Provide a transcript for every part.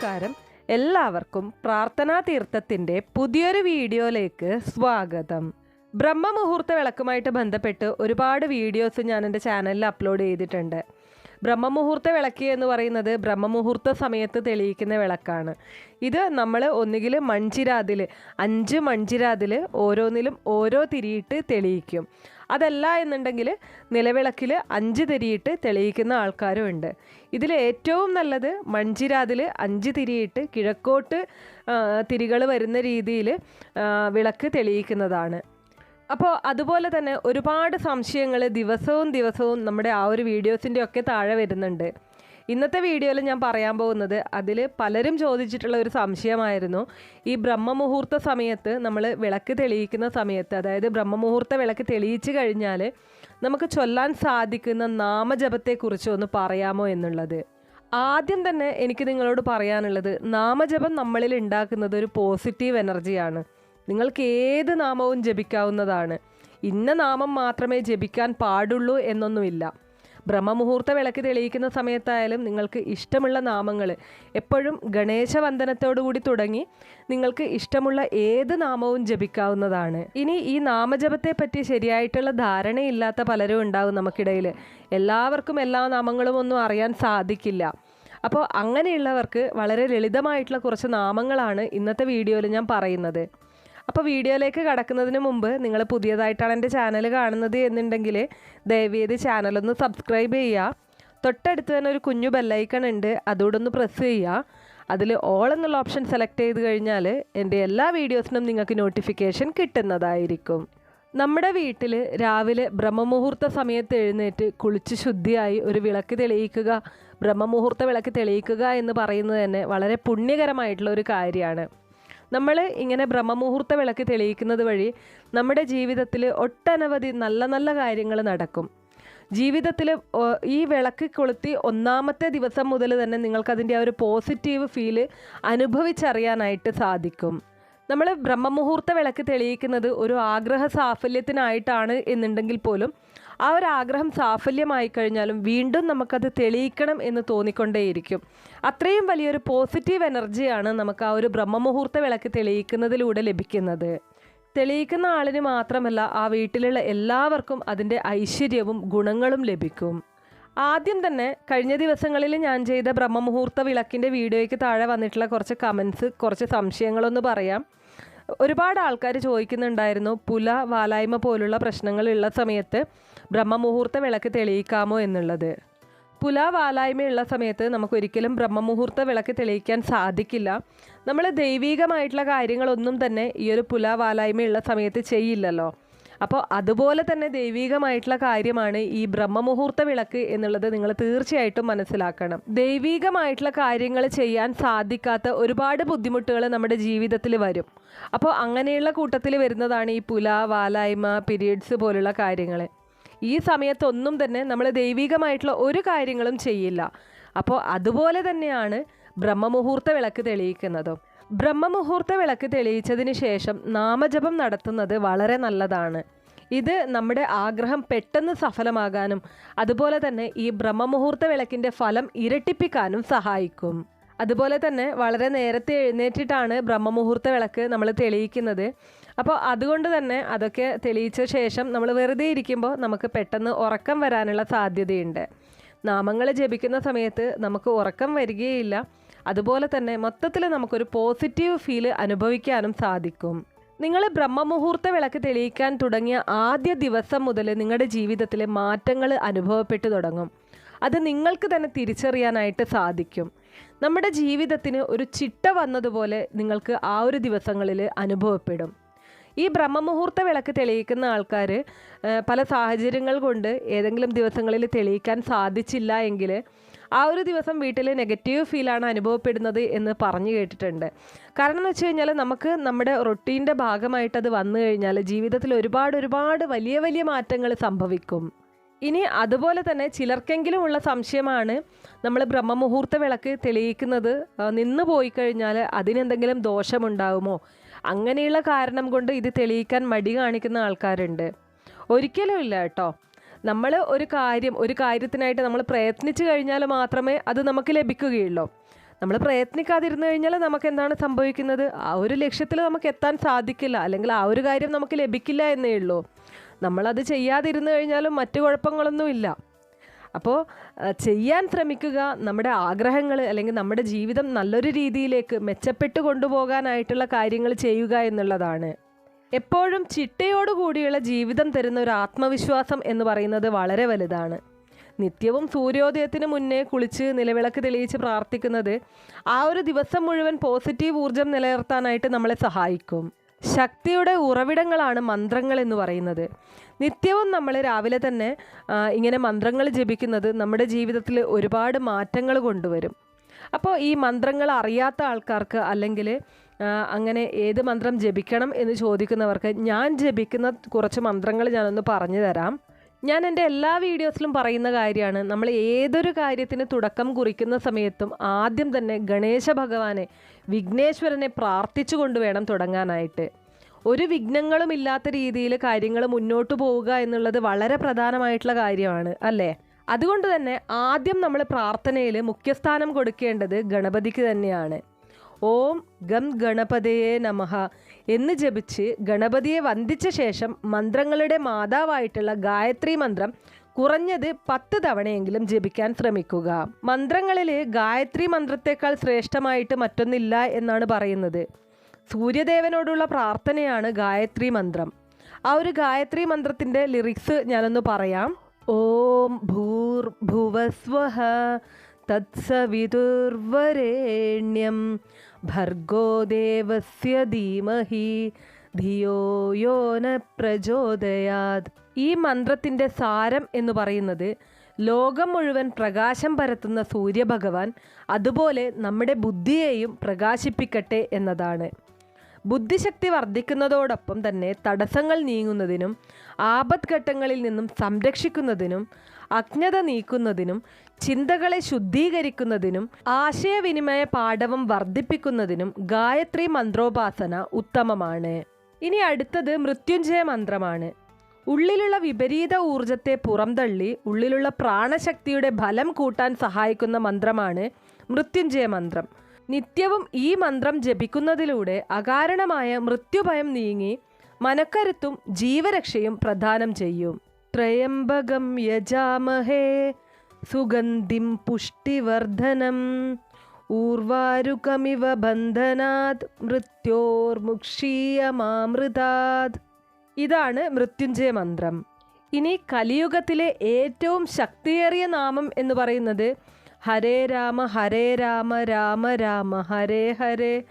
നമസ്കാരം. എല്ലാവർക്കും പ്രാർത്ഥനാ തീർത്ഥത്തിന്റെ പുതിയൊരു വീഡിയോയിലേക്ക് സ്വാഗതം. ബ്രഹ്മമുഹൂർത്ത വിളക്കുമായിട്ട് ബന്ധപ്പെട്ട് ഒരുപാട് വീഡിയോസ് ഞാൻ എന്റെ ചാനലിൽ അപ്ലോഡ് ചെയ്തിട്ടുണ്ട്. ബ്രഹ്മമുഹൂർത്ത വിളക്ക് എന്ന് പറയുന്നത് ബ്രഹ്മമുഹൂർത്ത സമയത്ത് തെളിയിക്കുന്ന വിളക്കാണ്. ഇത് നമ്മൾ ഒന്നുകിൽ മൺചിരാതിൽ അഞ്ച് മൺചിരാതിൽ ഓരോന്നിലും ഓരോ തിരിയിട്ട് തെളിയിക്കും. അതല്ല എന്നുണ്ടെങ്കിൽ നിലവിളക്കിൽ അഞ്ച് തിരിയിട്ട് തെളിയിക്കുന്ന ആൾക്കാരും ഉണ്ട് ഇതിൽ ഏറ്റവും നല്ലത് മൺചിരാതിൽ അഞ്ച് തിരിയിട്ട് കിഴക്കോട്ട് തിരികൾ വരുന്ന രീതിയിൽ വിളക്ക് തെളിയിക്കുന്നതാണ്. അപ്പോൾ അതുപോലെ തന്നെ ഒരുപാട് സംശയങ്ങൾ ദിവസവും ദിവസവും നമ്മുടെ ആ ഒരു വീഡിയോസിന്റെ ഒക്കെ താഴെ വരുന്നുണ്ട്. ഇന്നത്തെ വീഡിയോയിൽ ഞാൻ പറയാൻ പോകുന്നത് അതിൽ പലരും ചോദിച്ചിട്ടുള്ള ഒരു സംശയമായിരുന്നു. ഈ ബ്രഹ്മമുഹൂർത്ത സമയത്ത് നമ്മൾ വിളക്ക് തെളിയിക്കുന്ന സമയത്ത് അതായത് ബ്രഹ്മമുഹൂർത്ത വിളക്ക് തെളിയിച്ചു കഴിഞ്ഞാൽ നമുക്ക് ചൊല്ലാൻ സാധിക്കുന്ന നാമജപത്തെക്കുറിച്ച് ഒന്ന് പറയാമോ എന്നുള്ളത്. ആദ്യം തന്നെ എനിക്ക് നിങ്ങളോട് പറയാനുള്ളത് നാമജപം നമ്മളിൽ ഉണ്ടാക്കുന്നത് ഒരു പോസിറ്റീവ് എനർജിയാണ്. നിങ്ങൾക്ക് ഏത് നാമവും ജപിക്കാവുന്നതാണ്. ഇന്ന നാമം മാത്രമേ ജപിക്കാൻ പാടുള്ളൂ എന്നൊന്നുമില്ല. ബ്രഹ്മമുഹൂർത്ത വിളക്ക് തെളിയിക്കുന്ന സമയത്തായാലും നിങ്ങൾക്ക് ഇഷ്ടമുള്ള നാമങ്ങൾ എപ്പോഴും ഗണേശ വന്ദനത്തോടുകൂടി തുടങ്ങി നിങ്ങൾക്ക് ഇഷ്ടമുള്ള ഏത് നാമവും ജപിക്കാവുന്നതാണ്. ഇനി ഈ നാമജപത്തെ പറ്റി ശരിയായിട്ടുള്ള ധാരണയില്ലാത്ത പലരും ഉണ്ടാവും നമുക്കിടയിൽ എല്ലാവർക്കും എല്ലാ നാമങ്ങളും ഒന്നും അറിയാൻ സാധിക്കില്ല. അപ്പോൾ അങ്ങനെയുള്ളവർക്ക് വളരെ ലളിതമായിട്ടുള്ള കുറച്ച് നാമങ്ങളാണ് ഇന്നത്തെ വീഡിയോയിൽ ഞാൻ പറയുന്നത്. അപ്പോൾ വീഡിയോയിലേക്ക് കടക്കുന്നതിന് മുമ്പ് നിങ്ങൾ പുതിയതായിട്ടാണ് എന്റെ ചാനൽ കാണുന്നത് എന്നുണ്ടെങ്കിൽ ദയവേത് ചാനലൊന്ന് സബ്സ്ക്രൈബ് ചെയ്യുക. തൊട്ടടുത്ത് തന്നെ ഒരു കുഞ്ഞു ബെല്ലൈക്കൺ ഉണ്ട്. അതോടൊന്ന് പ്രസ് ചെയ്യുക. അതിൽ ഓൾ എന്നുള്ള ഓപ്ഷൻ സെലക്ട് ചെയ്ത് കഴിഞ്ഞാൽ എന്റെ എല്ലാ വീഡിയോസിനും നിങ്ങൾക്ക് നോട്ടിഫിക്കേഷൻ കിട്ടുന്നതായിരിക്കും. നമ്മുടെ വീട്ടിൽ രാവിലെ ബ്രഹ്മമുഹൂർത്ത സമയത്ത് എഴുന്നേറ്റ് കുളിച്ച് ശുദ്ധിയായി ഒരു വിളക്ക് തെളിയിക്കുക ബ്രഹ്മമുഹൂർത്ത വിളക്ക് തെളിയിക്കുക എന്ന് പറയുന്നത് തന്നെ വളരെ പുണ്യകരമായിട്ടുള്ള ഒരു കാര്യമാണ്. നമ്മൾ ഇങ്ങനെ ബ്രഹ്മമുഹൂർത്ത വിളക്ക് തെളിയിക്കുന്നത് വഴി നമ്മുടെ ജീവിതത്തിൽ ഒട്ടനവധി നല്ല നല്ല കാര്യങ്ങൾ നടക്കും. ജീവിതത്തിൽ ഈ വിളക്ക് കൊളുത്തി ഒന്നാമത്തെ ദിവസം മുതൽ തന്നെ നിങ്ങൾക്കതിന്റെ ആ ഒരു പോസിറ്റീവ് ഫീൽ അനുഭവിച്ചറിയാനായിട്ട് സാധിക്കും. നമ്മൾ ബ്രഹ്മമുഹൂർത്ത വിളക്ക് തെളിയിക്കുന്നത് ഒരു ആഗ്രഹ സാഫല്യത്തിനായിട്ടാണ് എന്നുണ്ടെങ്കിൽ പോലും ആ ഒരു ആഗ്രഹം സാഫല്യമായി കഴിഞ്ഞാലും വീണ്ടും നമുക്കത് തെളിയിക്കണം എന്ന് തോന്നിക്കൊണ്ടേയിരിക്കും. അത്രയും വലിയൊരു പോസിറ്റീവ് എനർജിയാണ് നമുക്ക് ആ ഒരു ബ്രഹ്മമുഹൂർത്ത വിളക്ക് തെളിയിക്കുന്നതിലൂടെ ലഭിക്കുന്നത്. തെളിയിക്കുന്ന ആളിന് മാത്രമല്ല ആ വീട്ടിലുള്ള എല്ലാവർക്കും അതിന്റെ ഐശ്വര്യവും ഗുണങ്ങളും ലഭിക്കും. ആദ്യം തന്നെ കഴിഞ്ഞ ദിവസങ്ങളിൽ ഞാൻ ചെയ്ത ബ്രഹ്മമുഹൂർത്ത വിളക്കിന്റെ വീഡിയോയ്ക്ക് താഴെ വന്നിട്ടുള്ള കുറച്ച് കമൻസ് കുറച്ച് സംശയങ്ങളൊന്ന് പറയാം. ഒരുപാട് ആൾക്കാർ ചോദിക്കുന്നുണ്ടായിരുന്നു പുല വാലായ്മ പോലുള്ള പ്രശ്നങ്ങളുള്ള സമയത്ത് ബ്രഹ്മമുഹൂർത്ത വിളക്ക് തെളിയിക്കാമോ എന്നുള്ളത്? പുല വാലായ്മയുള്ള സമയത്ത് നമുക്കൊരിക്കലും ബ്രഹ്മമുഹൂർത്ത വിളക്ക് തെളിയിക്കാൻ സാധിക്കില്ല. നമ്മൾ ദൈവീകമായിട്ടുള്ള കാര്യങ്ങളൊന്നും തന്നെ ഈ ഒരു പുല വാലായ്മയുള്ള സമയത്ത് ചെയ്യില്ലല്ലോ. അപ്പോൾ അതുപോലെ തന്നെ ദൈവീകമായിട്ടുള്ള കാര്യമാണ് ഈ ബ്രഹ്മമുഹൂർത്ത വിളക്ക് എന്നുള്ളത് നിങ്ങൾ തീർച്ചയായിട്ടും മനസ്സിലാക്കണം. ദൈവീകമായിട്ടുള്ള കാര്യങ്ങൾ ചെയ്യാൻ സാധിക്കാത്ത ഒരുപാട് ബുദ്ധിമുട്ടുകൾ നമ്മുടെ ജീവിതത്തിൽ വരും. അപ്പോൾ അങ്ങനെയുള്ള കൂട്ടത്തിൽ വരുന്നതാണ് ഈ പുല വാലായ്മ പീരീഡ്സ് പോലുള്ള കാര്യങ്ങൾ. ഈ സമയത്തൊന്നും തന്നെ നമ്മൾ ദൈവികമായിട്ടുള്ള ഒരു കാര്യങ്ങളും ചെയ്യില്ല. അപ്പോൾ അതുപോലെ തന്നെയാണ് ബ്രഹ്മമുഹൂർത്ത വിളക്ക് തെളിയിക്കുന്നതും. ബ്രഹ്മമുഹൂർത്ത വിളക്ക് തെളിയിച്ചതിന് ശേഷം നാമജപം നടത്തുന്നത് വളരെ നല്ലതാണ്. ഇത് നമ്മുടെ ആഗ്രഹം പെട്ടെന്ന് സഫലമാകാനും അതുപോലെ തന്നെ ഈ ബ്രഹ്മമുഹൂർത്ത വിളക്കിന്റെ ഫലം ഇരട്ടിപ്പിക്കാനും സഹായിക്കും. അതുപോലെ തന്നെ വളരെ നേരത്തെ എഴുന്നേറ്റിട്ടാണ് ബ്രഹ്മമുഹൂർത്ത വിളക്ക് നമ്മൾ തെളിയിക്കുന്നത്. അപ്പോൾ അതുകൊണ്ട് തന്നെ അതൊക്കെ തെളിയിച്ച ശേഷം നമ്മൾ വെറുതെ ഇരിക്കുമ്പോൾ നമുക്ക് പെട്ടെന്ന് ഉറക്കം വരാനുള്ള സാധ്യതയുണ്ട്. നാമങ്ങൾ ജപിക്കുന്ന സമയത്ത് നമുക്ക് ഉറക്കം വരികയില്ല. അതുപോലെ തന്നെ മൊത്തത്തിൽ നമുക്കൊരു പോസിറ്റീവ് ഫീൽ അനുഭവിക്കാനും സാധിക്കും. നിങ്ങൾ ബ്രഹ്മമുഹൂർത്ത വിളക്ക് തെളിയിക്കാൻ തുടങ്ങിയ ആദ്യ ദിവസം മുതൽ നിങ്ങളുടെ ജീവിതത്തിലെ മാറ്റങ്ങൾ അനുഭവപ്പെട്ടു തുടങ്ങും. അത് നിങ്ങൾക്ക് തന്നെ തിരിച്ചറിയാനായിട്ട് സാധിക്കും. നമ്മുടെ ജീവിതത്തിന് ഒരു ചിട്ട വന്നതുപോലെ നിങ്ങൾക്ക് ആ ഒരു ദിവസങ്ങളിൽ അനുഭവപ്പെടും. ഈ ബ്രഹ്മമുഹൂർത്ത വിളക്ക് തെളിയിക്കുന്ന ആൾക്കാർ പല സാഹചര്യങ്ങൾ കൊണ്ട് ഏതെങ്കിലും ദിവസങ്ങളിൽ തെളിയിക്കാൻ സാധിച്ചില്ല എങ്കിൽ ആ ഒരു ദിവസം വീട്ടിൽ നെഗറ്റീവ് ഫീലാണ് അനുഭവപ്പെടുന്നത് എന്ന് പറഞ്ഞു കേട്ടിട്ടുണ്ട്. കാരണം എന്ന് വെച്ച് കഴിഞ്ഞാൽ നമുക്ക് നമ്മുടെ റൊട്ടീന്റെ ഭാഗമായിട്ട് അത് വന്നു കഴിഞ്ഞാൽ ജീവിതത്തിൽ ഒരുപാട് ഒരുപാട് വലിയ വലിയ മാറ്റങ്ങൾ സംഭവിക്കും. ഇനി അതുപോലെ തന്നെ ചിലർക്കെങ്കിലും ഉള്ള സംശയമാണ് നമ്മൾ ബ്രഹ്മമുഹൂർത്ത വിളക്ക് തെളിയിക്കുന്നത് നിന്ന് പോയി കഴിഞ്ഞാൽ അതിനെന്തെങ്കിലും ദോഷമുണ്ടാകുമോ അങ്ങനെയുള്ള കാരണം കൊണ്ട് ഇത് തെളിയിക്കാൻ മടി കാണിക്കുന്ന ആൾക്കാരുണ്ട്. ഒരിക്കലും ഇല്ല കേട്ടോ. നമ്മൾ ഒരു കാര്യം ഒരു കാര്യത്തിനായിട്ട് നമ്മൾ പ്രയത്നിച്ചു കഴിഞ്ഞാൽ മാത്രമേ അത് നമുക്ക് ലഭിക്കുകയുള്ളൂ. നമ്മൾ പ്രയത്നിക്കാതിരുന്നു കഴിഞ്ഞാൽ നമുക്ക് എന്താണ് സംഭവിക്കുന്നത്? ആ ഒരു ലക്ഷ്യത്തിൽ നമുക്ക് എത്താൻ സാധിക്കില്ല. അല്ലെങ്കിൽ ആ ഒരു കാര്യം നമുക്ക് ലഭിക്കില്ല എന്നേ ഉള്ളൂ. നമ്മളത് ചെയ്യാതിരുന്നു കഴിഞ്ഞാലും മറ്റു കുഴപ്പങ്ങളൊന്നുമില്ല അപ്പോൾ ചെയ്യാൻ ശ്രമിക്കുക നമ്മുടെ ആഗ്രഹങ്ങൾ അല്ലെങ്കിൽ നമ്മുടെ ജീവിതം നല്ലൊരു രീതിയിലേക്ക് മെച്ചപ്പെട്ട് കൊണ്ടുപോകാനായിട്ടുള്ള കാര്യങ്ങൾ ചെയ്യുക എന്നുള്ളതാണ്. എപ്പോഴും ചിട്ടയോടുകൂടിയുള്ള ജീവിതം തരുന്ന ഒരു ആത്മവിശ്വാസം എന്ന് പറയുന്നത് വളരെ വലുതാണ്. നിത്യവും സൂര്യോദയത്തിന് മുന്നേ കുളിച്ച് നിലവിളക്ക് തെളിയിച്ച് പ്രാർത്ഥിക്കുന്നത് ആ ഒരു ദിവസം മുഴുവൻ പോസിറ്റീവ് ഊർജം നിലനിർത്താനായിട്ട് നമ്മളെ സഹായിക്കും. ശക്തിയുടെ ഉറവിടങ്ങളാണ് മന്ത്രങ്ങൾ എന്ന് പറയുന്നത്. നിത്യവും നമ്മൾ രാവിലെ തന്നെ ഇങ്ങനെ മന്ത്രങ്ങൾ ജപിക്കുന്നത് നമ്മുടെ ജീവിതത്തിൽ ഒരുപാട് മാറ്റങ്ങൾ കൊണ്ടുവരും. അപ്പോൾ ഈ മന്ത്രങ്ങൾ അറിയാത്ത ആൾക്കാർക്ക് അല്ലെങ്കിൽ അങ്ങനെ ഏത് മന്ത്രം ജപിക്കണം എന്ന് ചോദിക്കുന്നവർക്ക് ഞാൻ ജപിക്കുന്ന കുറച്ച് മന്ത്രങ്ങൾ ഞാനൊന്ന് പറഞ്ഞു തരാം. ഞാൻ എന്റെ എല്ലാ വീഡിയോസിലും പറയുന്ന കാര്യമാണ് നമ്മൾ ഏതൊരു കാര്യത്തിന് തുടക്കം കുറിക്കുന്ന സമയത്തും ആദ്യം തന്നെ ഗണേശ ഭഗവാനെ വിഘ്നേശ്വരനെ പ്രാർത്ഥിച്ചുകൊണ്ട് വേണം തുടങ്ങാനായിട്ട്. ഒരു വിഘ്നങ്ങളും ഇല്ലാത്ത രീതിയിൽ കാര്യങ്ങൾ മുന്നോട്ട് പോവുക എന്നുള്ളത് വളരെ പ്രധാനമായിട്ടുള്ള കാര്യമാണ് അല്ലേ? അതുകൊണ്ട് തന്നെ ആദ്യം നമ്മൾ പ്രാർത്ഥനയിൽ മുഖ്യസ്ഥാനം കൊടുക്കേണ്ടത് ഗണപതിക്ക് തന്നെയാണ്. ഓം ഗം ഗണപതയെ നമഹ എന്ന് ജപിച്ച് ഗണപതിയെ വന്ദിച്ച ശേഷം മന്ത്രങ്ങളുടെ മാതാവായിട്ടുള്ള ഗായത്രി മന്ത്രം കുറഞ്ഞത് പത്ത് തവണയെങ്കിലും ജപിക്കാൻ ശ്രമിക്കുക. മന്ത്രങ്ങളിൽ ഗായത്രി മന്ത്രത്തെക്കാൾ ശ്രേഷ്ഠമായിട്ട് മറ്റൊന്നില്ല എന്നാണ് പറയുന്നത്. സൂര്യദേവനോടുള്ള പ്രാർത്ഥനയാണ് ഗായത്രി മന്ത്രം. ആ ഒരു ഗായത്രി മന്ത്രത്തിന്റെ ലിറിക്സ് ഞാനൊന്ന് പറയാം. ഓം ഭൂർ ഭുവസ്വഹ തത്സവിതുർവരേണ്യം ഭർഗോ ദേവസ്യ ധീമഹി ധിയോ യോ ന പ്രചോദയാത് ഈ മന്ത്രത്തിന്റെ സാരം എന്ന് പറയുന്നത് ലോകം മുഴുവൻ പ്രകാശം പരത്തുന്ന സൂര്യഭഗവാൻ അതുപോലെ നമ്മുടെ ബുദ്ധിയെയും പ്രകാശിപ്പിക്കട്ടെ എന്നതാണ്. ബുദ്ധിശക്തി വർദ്ധിക്കുന്നതോടൊപ്പം തന്നെ തടസ്സങ്ങൾ നീങ്ങുന്നതിനും ആപത്ഘട്ടങ്ങളിൽ നിന്നും സംരക്ഷിക്കുന്നതിനും അജ്ഞത നീക്കുന്നതിനും ചിന്തകളെ ശുദ്ധീകരിക്കുന്നതിനും ആശയവിനിമയ പാഠവം വർദ്ധിപ്പിക്കുന്നതിനും ഗായത്രി മന്ത്രോപാസന ഉത്തമമാണ്. ഇനി അടുത്തത് മൃത്യുഞ്ജയ മന്ത്രമാണ്. ഉള്ളിലുള്ള വിപരീത ഊർജത്തെ പുറംതള്ളി ഉള്ളിലുള്ള പ്രാണശക്തിയുടെ ഫലം കൂട്ടാൻ സഹായിക്കുന്ന മന്ത്രമാണ് മൃത്യുഞ്ജയ മന്ത്രം. നിത്യവും ഈ മന്ത്രം ജപിക്കുന്നതിലൂടെ അകാരണമായ മൃത്യുഭയം നീങ്ങി മനക്കരുത്തും ജീവരക്ഷയും പ്രദാനം ചെയ്യും. ത്രയംബകം യജാമഹേ സുഗന്ധിം പുഷ്ടിവർദ്ധനം ഊർവാരുകമിവ ബന്ധനാത് മൃത്യോർമുക്ഷീയമാമൃതാത്. ഇതാണ് മൃത്യുഞ്ജയ മന്ത്രം. ഇനി കലിയുഗത്തിലെ ഏറ്റവും ശക്തിയേറിയ നാമം എന്ന് പറയുന്നത് ഹരേ രാമ ഹരേ രാമ രാമ രാമ ഹരേ ഹരേ.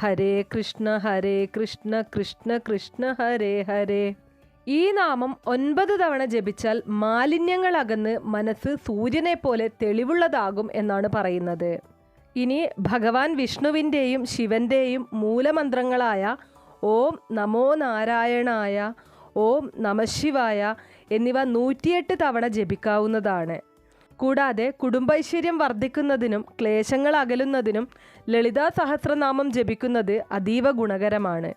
ഹരേ കൃഷ്ണ ഹരേ കൃഷ്ണ കൃഷ്ണ കൃഷ്ണ ഹരേ ഹരേ. ഈ നാമം ഒൻപത് തവണ ജപിച്ചാൽ മാലിന്യങ്ങൾ അകന്ന് മനസ്സ് സൂര്യനെ പോലെ തെളിവുള്ളതാകും എന്നാണ് പറയുന്നത്. ഇനി ഭഗവാൻ വിഷ്ണുവിന്റെയും ശിവന്റെയും മൂലമന്ത്രങ്ങളായ ഓം നമോ നാരായണായ ഓം നമശിവായ എന്നിവ നൂറ്റിയെട്ട് തവണ ജപിക്കാവുന്നതാണ്. കൂടാതെ കുടുംബൈശ്വര്യം വർദ്ധിക്കുന്നതിനും ക്ലേശങ്ങൾ അകലുന്നതിനും ലളിതാ സഹസ്രനാമം ജപിക്കുന്നത് അതീവ ഗുണകരമാണ്.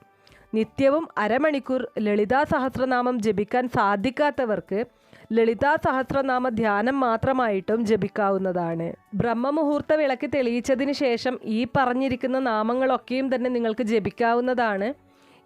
നിത്യവും അരമണിക്കൂർ ലളിതാ സഹസ്രനാമം ജപിക്കാൻ സാധിക്കാത്തവർക്ക് ലളിതാ സഹസ്രനാമ ധ്യാനം മാത്രമായിട്ടും ജപിക്കാവുന്നതാണ്. ബ്രഹ്മമുഹൂർത്ത വിളക്ക് തെളിയിച്ചതിന് ശേഷം ഈ പറഞ്ഞിരിക്കുന്ന നാമങ്ങളൊക്കെയും തന്നെ നിങ്ങൾക്ക് ജപിക്കാവുന്നതാണ്.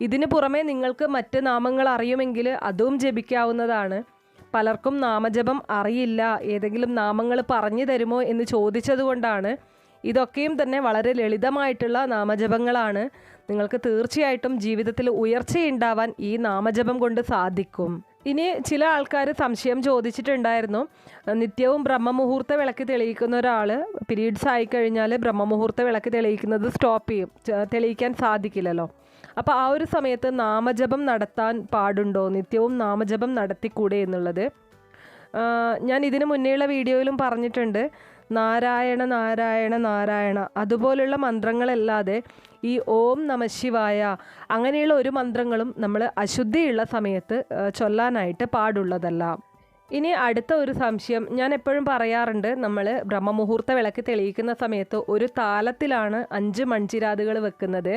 ഇതിനു പുറമെ നിങ്ങൾക്ക് മറ്റ് നാമങ്ങൾ അറിയുമെങ്കിൽ അതും ജപിക്കാവുന്നതാണ്. പലർക്കും നാമജപം അറിയില്ല. ഏതെങ്കിലും നാമങ്ങൾ പറഞ്ഞു തരുമോ എന്ന് ചോദിച്ചതുകൊണ്ടാണ് ഇതൊക്കെയും തന്നെ വളരെ ലളിതമായിട്ടുള്ള നാമജപങ്ങളാണ്. നിങ്ങൾക്ക് തീർച്ചയായിട്ടും ജീവിതത്തിൽ ഉയർച്ചയുണ്ടാവാൻ ഈ നാമജപം കൊണ്ട് സാധിക്കും. ഇനി ചില ആൾക്കാർ സംശയം ചോദിച്ചിട്ടുണ്ടായിരുന്നു. നിത്യവും ബ്രഹ്മമുഹൂർത്ത വിളക്ക് തെളിയിക്കുന്ന ഒരാൾ പീരീഡ്സ് ആയി കഴിഞ്ഞാൽ ബ്രഹ്മമുഹൂർത്ത വിളക്ക് തെളിയിക്കുന്നത് സ്റ്റോപ്പ് ചെയ്യും. തെളിയിക്കാൻ സാധിക്കില്ലല്ലോ. അപ്പോൾ ആ ഒരു സമയത്ത് നാമജപം നടത്താൻ പാടുണ്ടോ? നിത്യവും നാമജപം നടത്തിക്കൂടെ എന്നുള്ളത്. ഞാൻ ഇതിനു മുന്നേയുള്ള വീഡിയോയിലും പറഞ്ഞിട്ടുണ്ട്. നാരായണ നാരായണ നാരായണ അതുപോലുള്ള മന്ത്രങ്ങളല്ലാതെ ഈ ഓം നമ ശിവായ അങ്ങനെയുള്ള ഒരു മന്ത്രങ്ങളും നമ്മൾ അശുദ്ധിയുള്ള സമയത്ത് ചൊല്ലാനായിട്ട് പാടുള്ളതല്ല. ഇനി അടുത്ത ഒരു സംശയം. ഞാൻ എപ്പോഴും പറയാറുണ്ട് നമ്മൾ ബ്രഹ്മമുഹൂർത്ത വിളക്ക് തെളിയിക്കുന്ന സമയത്ത് ഒരു താലത്തിലാണ് അഞ്ച് മൺചിരാതുകൾ വെക്കുന്നത്.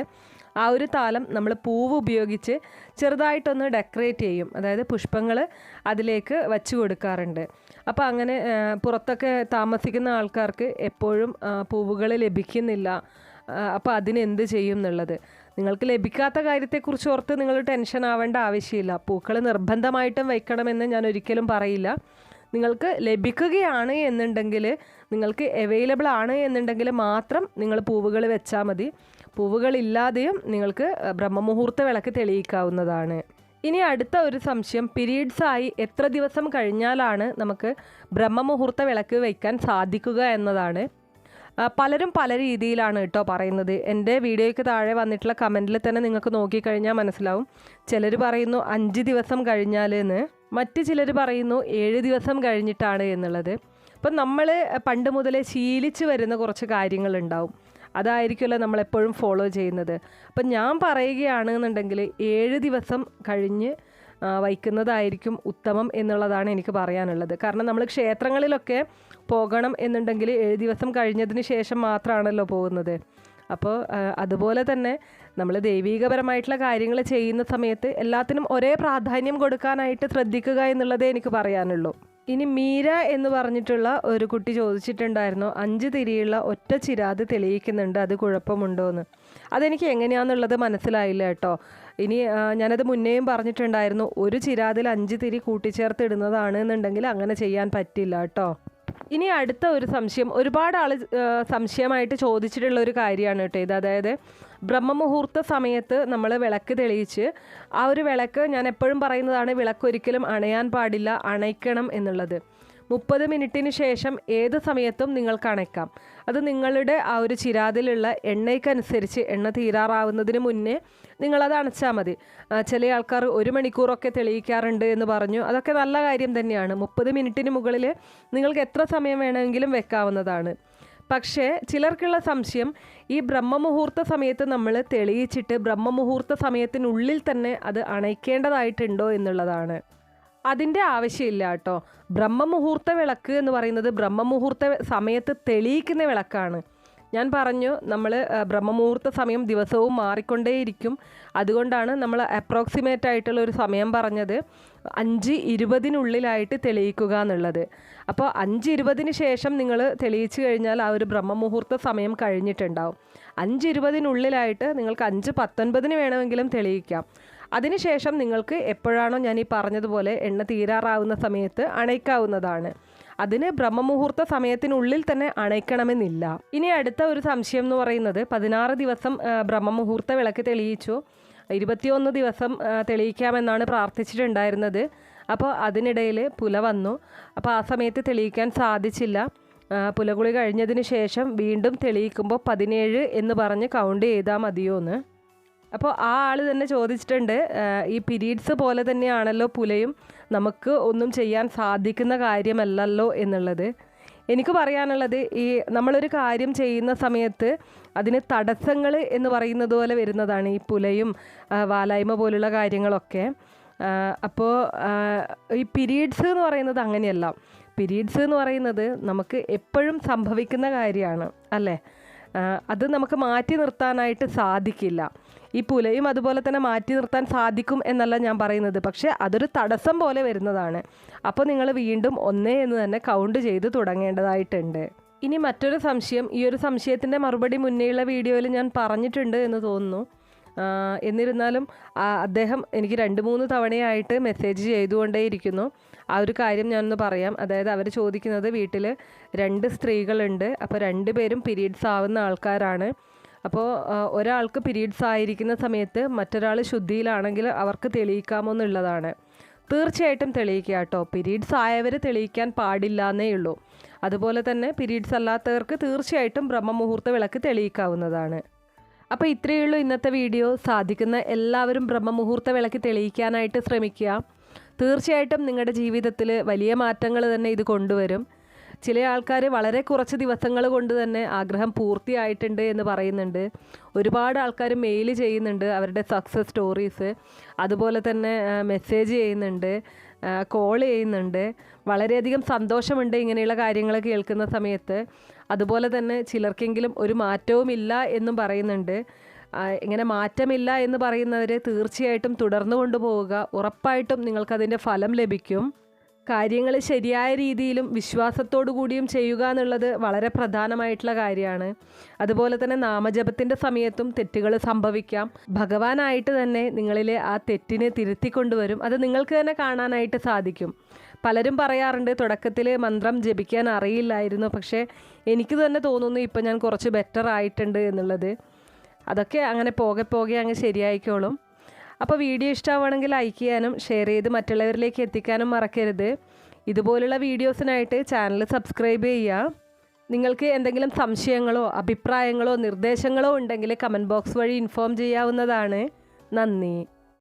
ആ ഒരു താലം നമ്മൾ പൂവ് ഉപയോഗിച്ച് ചെറുതായിട്ടൊന്ന് ഡെക്കറേറ്റ് ചെയ്യും. അതായത് പുഷ്പങ്ങൾ അതിലേക്ക് വച്ചു കൊടുക്കാറുണ്ട്. അപ്പോൾ അങ്ങനെ പുറത്തൊക്കെ താമസിക്കുന്ന ആൾക്കാർക്ക് എപ്പോഴും പൂവുകൾ ലഭിക്കുന്നില്ല. അപ്പോൾ അതിനെന്ത് ചെയ്യും എന്നുള്ളത്? നിങ്ങൾക്ക് ലഭിക്കാത്ത കാര്യത്തെക്കുറിച്ച് ഓർത്ത് നിങ്ങൾ ടെൻഷൻ ആവേണ്ട ആവശ്യമില്ല. പൂക്കൾ നിർബന്ധമായിട്ടും വയ്ക്കണമെന്ന് ഞാൻ ഒരിക്കലും പറയില്ല. നിങ്ങൾക്ക് ലഭിക്കുകയാണ് എന്നുണ്ടെങ്കിൽ നിങ്ങൾക്ക് അവൈലബിൾ ആണ് എന്നുണ്ടെങ്കിൽ മാത്രം നിങ്ങൾ പൂവുകൾ വെച്ചാൽ മതി. പൂവുകളില്ലാതെയും നിങ്ങൾക്ക് ബ്രഹ്മമുഹൂർത്ത വിളക്ക് തെളിയിക്കാവുന്നതാണ്. ഇനി അടുത്ത ഒരു സംശയം. പീരീഡ്സ് ആയി എത്ര ദിവസം കഴിഞ്ഞാലാണ് നമുക്ക് ബ്രഹ്മമുഹൂർത്ത വിളക്ക് വയ്ക്കാൻ സാധിക്കുക എന്നതാണ്. പലരും പല രീതിയിലാണ് കേട്ടോ പറയുന്നത്. എന്റെ വീഡിയോയ്ക്ക് താഴെ വന്നിട്ടുള്ള കമന്റിൽ തന്നെ നിങ്ങൾക്ക് നോക്കിക്കഴിഞ്ഞാൽ മനസ്സിലാവും. ചിലർ പറയുന്നു അഞ്ച് ദിവസം കഴിഞ്ഞാൽ എന്ന്. മറ്റ് ചിലർ പറയുന്നു ഏഴ് ദിവസം കഴിഞ്ഞിട്ടാണ് എന്നുള്ളത്. അപ്പം നമ്മൾ പണ്ട് മുതലേ ശീലിച്ച് വരുന്ന കുറച്ച് കാര്യങ്ങളുണ്ടാവും. അതായിരിക്കുമല്ലോ നമ്മളെപ്പോഴും ഫോളോ ചെയ്യുന്നത്. അപ്പം ഞാൻ പറയുകയാണെന്നുണ്ടെങ്കിൽ ഏഴ് ദിവസം കഴിഞ്ഞ് വയ്ക്കുന്നതായിരിക്കും ഉത്തമം എന്നുള്ളതാണ് എനിക്ക് പറയാനുള്ളത്. കാരണം നമ്മൾ ക്ഷേത്രങ്ങളിലൊക്കെ പോകണം എന്നുണ്ടെങ്കിൽ ഏഴ് ദിവസം കഴിഞ്ഞതിന് ശേഷം മാത്രമാണല്ലോ പോകുന്നത്. അപ്പോൾ അതുപോലെ തന്നെ നമ്മൾ ദൈവീകപരമായിട്ടുള്ള കാര്യങ്ങൾ ചെയ്യുന്ന സമയത്ത് എല്ലാത്തിനും ഒരേ പ്രാധാന്യം കൊടുക്കാനായിട്ട് ശ്രദ്ധിക്കുക എന്നുള്ളതേ എനിക്ക് പറയാനുള്ളൂ. ഇനി മീര എന്ന് പറഞ്ഞിട്ടുള്ള ഒരു കുട്ടി ചോദിച്ചിട്ടുണ്ടായിരുന്നു അഞ്ച് തിരിയുള്ള ഒറ്റ ചിരാത് തെളിയിക്കുന്നുണ്ട് അത് കുഴപ്പമുണ്ടോ എന്ന് അതെനിക്ക് എങ്ങനെയാണെന്നുള്ളത് മനസ്സിലായില്ല കേട്ടോ. ഇനി ഞാനത് മുന്നേയും പറഞ്ഞിട്ടുണ്ടായിരുന്നു. ഒരു ചിരാതിൽ അഞ്ച് തിരി കൂട്ടിച്ചേർത്ത് ഇടുന്നതാണ് എന്നുണ്ടെങ്കിൽ അങ്ങനെ ചെയ്യാൻ പറ്റില്ല കേട്ടോ. ഇനി അടുത്ത ഒരു സംശയം. ഒരുപാട് ആൾ സംശയമായിട്ട് ചോദിച്ചിട്ടുള്ള ഒരു കാര്യമാണ് കേട്ടോ ഇത്. അതായത് ബ്രഹ്മമുഹൂർത്ത സമയത്ത് നമ്മൾ വിളക്ക് തെളിയിച്ച് ആ ഒരു വിളക്ക് ഞാൻ എപ്പോഴും പറയുന്നതാണ് വിളക്ക് ഒരിക്കലും അണയാൻ പാടില്ല അണയ്ക്കണം എന്നുള്ളത്. മുപ്പത് മിനിറ്റിന് ശേഷം ഏത് സമയത്തും നിങ്ങൾക്ക് അണയ്ക്കാം അത് നിങ്ങളുടെ ആ ഒരു ചിരാതിലുള്ള എണ്ണയ്ക്കനുസരിച്ച് എണ്ണ തീരാറാവുന്നതിന് മുന്നേ നിങ്ങളത് അണച്ചാൽ മതി. ചില ആൾക്കാർ ഒരു മണിക്കൂറൊക്കെ തെളിയിക്കാറുണ്ട് എന്ന് പറഞ്ഞു. അതൊക്കെ നല്ല കാര്യം തന്നെയാണ്. മുപ്പത് മിനിറ്റിന് മുകളിൽ നിങ്ങൾക്ക് എത്ര സമയം വേണമെങ്കിലും വെക്കാവുന്നതാണ്. പക്ഷേ ചിലർക്കുള്ള സംശയം ഈ ബ്രഹ്മമുഹൂർത്ത സമയത്ത് നമ്മൾ തെളിയിച്ചിട്ട് ബ്രഹ്മമുഹൂർത്ത സമയത്തിനുള്ളിൽ തന്നെ അത് അണയ്ക്കേണ്ടതായിട്ടുണ്ടോ എന്നുള്ളതാണ്. അതിന്റെ ആവശ്യമില്ല കേട്ടോ. ബ്രഹ്മമുഹൂർത്ത വിളക്ക് എന്ന് പറയുന്നത് ബ്രഹ്മമുഹൂർത്ത സമയത്ത് തെളിയിക്കുന്ന വിളക്കാണ്. ഞാൻ പറഞ്ഞു നമ്മൾ ബ്രഹ്മമുഹൂർത്ത സമയം ദിവസവും മാറിക്കൊണ്ടേയിരിക്കും. അതുകൊണ്ടാണ് നമ്മൾ അപ്രോക്സിമേറ്റ് ആയിട്ടുള്ള ഒരു സമയം പറഞ്ഞത്. അഞ്ച് ഇരുപതിനുള്ളിലായിട്ട് തെളിയിക്കുക എന്നുള്ളത്. അപ്പോൾ അഞ്ച് ഇരുപതിന് ശേഷം നിങ്ങൾ തെളിയിച്ചു കഴിഞ്ഞാൽ ആ ഒരു ബ്രഹ്മമുഹൂർത്ത സമയം കഴിഞ്ഞിട്ടുണ്ടാവും. അഞ്ച് ഇരുപതിനുള്ളിലായിട്ട് നിങ്ങൾക്ക് അഞ്ച് പത്തൊൻപതിന് വേണമെങ്കിലും തെളിയിക്കാം. അതിനുശേഷം നിങ്ങൾക്ക് എപ്പോഴാണോ ഞാൻ ഈ പറഞ്ഞതുപോലെ എണ്ണ തീരാറാവുന്ന സമയത്ത് അണയ്ക്കാവുന്നതാണ്. അതിന് ബ്രഹ്മമുഹൂർത്ത സമയത്തിനുള്ളിൽ തന്നെ അണയ്ക്കണമെന്നില്ല. ഇനി അടുത്ത ഒരു സംശയം എന്ന് പറയുന്നത് പതിനാറ് ദിവസം ബ്രഹ്മമുഹൂർത്ത വിളക്ക് തെളിയിച്ചു. ഇരുപത്തിയൊന്ന് ദിവസം തെളിയിക്കാമെന്നാണ് പ്രാർത്ഥിച്ചിട്ടുണ്ടായിരുന്നത്. അപ്പോൾ അതിനിടയിൽ പുല വന്നു. അപ്പോൾ ആ സമയത്ത് തെളിയിക്കാൻ സാധിച്ചില്ല. പുലകുളി കഴിഞ്ഞതിന് ശേഷം വീണ്ടും തെളിയിക്കുമ്പോൾ പതിനേഴ് എന്ന് പറഞ്ഞ് കൗണ്ട് ചെയ്താൽ മതിയോ എന്ന് അപ്പോൾ ആ ആൾ തന്നെ ചോദിച്ചിട്ടുണ്ട് ഈ പിരീഡ്സ് പോലെ തന്നെയാണല്ലോ പുലയും നമുക്ക് ഒന്നും ചെയ്യാൻ സാധിക്കുന്ന കാര്യമല്ലല്ലോ എന്നുള്ളത്. എനിക്ക് പറയാനുള്ളത് ഈ നമ്മളൊരു കാര്യം ചെയ്യുന്ന സമയത്ത് അതിന് തടസ്സങ്ങൾ എന്ന് പറയുന്നത് പോലെ വരുന്നതാണ് ഈ പുലയും വാലായ്മ പോലുള്ള കാര്യങ്ങളൊക്കെ. അപ്പോൾ ഈ പിരീഡ്സ് എന്ന് പറയുന്നത് അങ്ങനെയല്ല. പിരീഡ്സ് എന്ന് പറയുന്നത് നമുക്ക് എപ്പോഴും സംഭവിക്കുന്ന കാര്യമാണ് അല്ലേ? അത് നമുക്ക് മാറ്റി നിർത്താനായിട്ട് സാധിക്കില്ല. ഈ പുലയും അതുപോലെ തന്നെ മാറ്റി നിർത്താൻ സാധിക്കും എന്നല്ല ഞാൻ പറയുന്നത്. പക്ഷേ അതൊരു തടസ്സം പോലെ വരുന്നതാണ്. അപ്പോൾ നിങ്ങൾ വീണ്ടും ഒന്നേ എന്ന് തന്നെ കൗണ്ട് ചെയ്ത് തുടങ്ങേണ്ടതായിട്ടുണ്ട്. ഇനി മറ്റൊരു സംശയം. ഈ ഒരു സംശയത്തിന്റെ മറുപടി മുന്നേയുള്ള വീഡിയോയിൽ ഞാൻ പറഞ്ഞിട്ടുണ്ട് എന്ന് തോന്നുന്നു. എന്നിരുന്നാലും അദ്ദേഹം എനിക്ക് രണ്ട് മൂന്ന് തവണയായിട്ട് മെസ്സേജ് ചെയ്തുകൊണ്ടേയിരിക്കുന്നു. ആ ഒരു കാര്യം ഞാനൊന്ന് പറയാം. അതായത് അവർ ചോദിക്കുന്നത് വീട്ടിൽ രണ്ട് സ്ത്രീകളുണ്ട്. അപ്പോൾ രണ്ട് പേരും പീരീഡ്സ് ആവുന്ന ആൾക്കാരാണ്. അപ്പോൾ ഒരാൾക്ക് പീരീഡ്സ് ആയിരിക്കുന്ന സമയത്ത് മറ്റൊരാൾ ശുദ്ധിയിലാണെങ്കിൽ അവർക്ക് തെളിയിക്കാമോ എന്നുള്ളതാണ് തീർച്ചയായിട്ടും തെളിയിക്കുക കേട്ടോ. പീരീഡ്സ് ആയവർ തെളിയിക്കാൻ പാടില്ല എന്നേ ഉള്ളൂ. അതുപോലെ തന്നെ പിരീഡ്സ് അല്ലാത്തവർക്ക് തീർച്ചയായിട്ടും ബ്രഹ്മമുഹൂർത്ത വിളക്ക് തെളിയിക്കാവുന്നതാണ്. അപ്പോൾ ഇത്രയേ ഉള്ളൂ ഇന്നത്തെ വീഡിയോ. സാധിക്കുന്ന എല്ലാവരും ബ്രഹ്മമുഹൂർത്ത വിളക്ക് തെളിയിക്കാനായിട്ട് ശ്രമിക്കുക. തീർച്ചയായിട്ടും നിങ്ങളുടെ ജീവിതത്തിൽ വലിയ മാറ്റങ്ങൾ തന്നെ ഇത് കൊണ്ടുവരും. ചില ആൾക്കാർ വളരെ കുറച്ച് ദിവസങ്ങൾ കൊണ്ട് തന്നെ ആഗ്രഹം പൂർത്തിയായിട്ടുണ്ട് എന്ന് പറയുന്നുണ്ട്. ഒരുപാട് ആൾക്കാർ മെയിൽ ചെയ്യുന്നുണ്ട് അവരുടെ സക്സസ് സ്റ്റോറീസ് അതുപോലെ തന്നെ മെസ്സേജ് ചെയ്യുന്നുണ്ട് കോൾ ചെയ്യുന്നുണ്ട്. വളരെയധികം സന്തോഷമുണ്ട് ഇങ്ങനെയുള്ള കാര്യങ്ങൾ കേൾക്കുന്ന സമയത്ത്. അതുപോലെ തന്നെ ചിലർക്കെങ്കിലും ഒരു മാറ്റവുമില്ല എന്നും പറയുന്നുണ്ട്. ഇങ്ങനെ മാറ്റമില്ല എന്ന് പറയുന്നവരെ തീർച്ചയായിട്ടും തുടർന്നു കൊണ്ടുപോവുക. ഉറപ്പായിട്ടും നിങ്ങൾക്കതിന്റെ ഫലം ലഭിക്കും. കാര്യങ്ങൾ ശരിയായ രീതിയിലും വിശ്വാസത്തോടു കൂടിയും ചെയ്യുക എന്നുള്ളത് വളരെ പ്രധാനമായിട്ടുള്ള കാര്യമാണ്. അതുപോലെ തന്നെ നാമജപത്തിന്റെ സമയത്തും തെറ്റുകൾ സംഭവിക്കാം. ഭഗവാനായിട്ട് തന്നെ നിങ്ങളിലെ ആ തെറ്റിനെ തിരുത്തിക്കൊണ്ടുവരും. അത് നിങ്ങൾക്ക് തന്നെ കാണാനായിട്ട് സാധിക്കും. പലരും പറയാറുണ്ട് തുടക്കത്തിൽ മന്ത്രം ജപിക്കാൻ അറിയില്ലായിരുന്നു. പക്ഷേ എനിക്ക് തന്നെ തോന്നുന്നു ഇപ്പം ഞാൻ കുറച്ച് ബെറ്റർ ആയിട്ടുണ്ട് എന്നുള്ളത്. അതൊക്കെ അങ്ങനെ പോകെ പോകെ അങ്ങ് ശരിയായിക്കോളും. അപ്പോൾ വീഡിയോ ഇഷ്ടമാവുകയാണെങ്കിൽ ലൈക്ക് ചെയ്യാനും ഷെയർ ചെയ്ത് മറ്റുള്ളവരിലേക്ക് എത്തിക്കാനും മറക്കരുത്. ഇതുപോലുള്ള വീഡിയോസിനായിട്ട് ചാനൽ സബ്സ്ക്രൈബ് ചെയ്യുക. നിങ്ങൾക്ക് എന്തെങ്കിലും സംശയങ്ങളോ അഭിപ്രായങ്ങളോ നിർദ്ദേശങ്ങളോ ഉണ്ടെങ്കിൽ കമന്റ് ബോക്സ് വഴി ഇൻഫോം ചെയ്യാവുന്നതാണ്. നന്ദി.